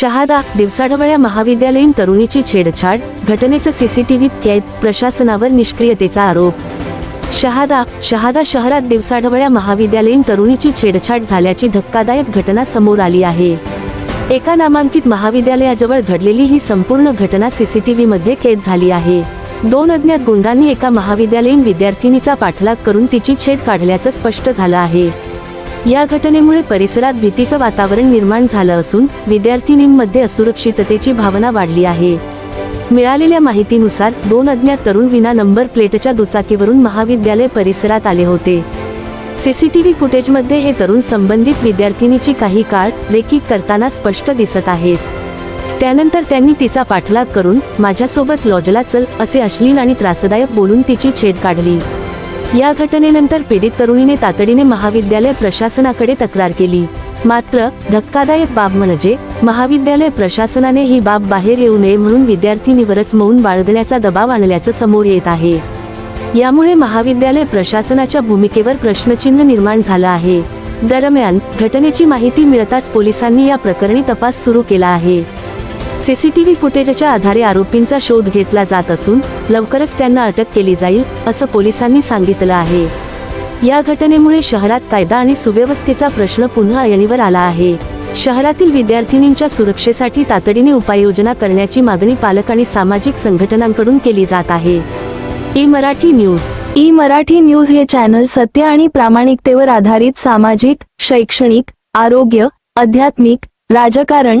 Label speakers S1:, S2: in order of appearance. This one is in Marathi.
S1: शहादा दिवसाढवळ्या महाविद्यालयीन तरुणीची छेडछाड घटनेचं सीसीटीव्हीत कैद प्रशासनावर निष्क्रियतेचा आरोप. शहादा शहादा शहरात दिवसाढवळ्या महाविद्यालयीन तरुणीची छेडछाड झाल्याची धक्कादायक घटना समोर आली आहे. एका नामांकित महाविद्यालयाजवळ घडलेली ही संपूर्ण घटना सीसीटीव्ही मध्ये कैद झाली आहे. दोन अज्ञात गुंडांनी एका महाविद्यालयीन विद्यार्थिनीचा पाठलाग करून तिची छेड काढल्याचं स्पष्ट झालं आहे. या घटनेमुळे परिसरात भीतीचं वातावरण निर्माण झालं असून विद्यार्थिनींमध्ये असुरक्षिततेची भावना वाढली आहे. मिळालेल्या माहितीनुसार दोन अज्ञात तरुण विना नंबर प्लेटच्या दुचाकीवरून महाविद्यालय परिसरात आले होते. सीसीटीव्ही फुटेजमध्ये हे तरुण संबंधित विद्यार्थिनीची काही काळ रेकी करताना स्पष्ट दिसत आहेत. त्यानंतर त्यांनी तिचा पाठलाग करून माझ्यासोबत लॉजला चल असे अश्लील आणि त्रासदायक बोलून तिची छेड काढली. या घटनेनंतर पीडित तरुणीने तातडीने महाविद्यालय प्रशासनाकडे तक्रार केली. मात्र धक्कादायक बाब म्हणजे महाविद्यालय प्रशासनाने ही बाब बाहेर येऊ नये म्हणून विद्यार्थिनीवरच मौन बाळगण्याचा दबाव आणल्याचं समोर येत आहे. यामुळे महाविद्यालय प्रशासनाच्या भूमिकेवर प्रश्नचिन्ह निर्माण झालं आहे. दरम्यान घटनेची माहिती मिळताच पोलिसांनी या प्रकरणी तपास सुरू केला आहे. सीसीटीव्ही फुटेजच्या आधारे आरोपींचा शोध घेतला जात असून लवकरच त्यांना अटक केली जाईल असं पोलिसांनी सांगितलं आहे. या घटनेमुळे शहरात कायदा आणि सुव्यवस्थेचा प्रश्न पुन्हा ऐरणीवर आला आहे. शहरातील विद्यार्थिनींच्या सुरक्षेसाठी तातडीने उपाययोजना करण्याची मागणी पालक आणि सामाजिक संघटनांकडून केली जात आहे. E Marathi news.
S2: E Marathi news हे चॅनल सत्य आणि प्रामाणिकतेवर आधारित सामाजिक शैक्षणिक आरोग्य आध्यात्मिक राजकारण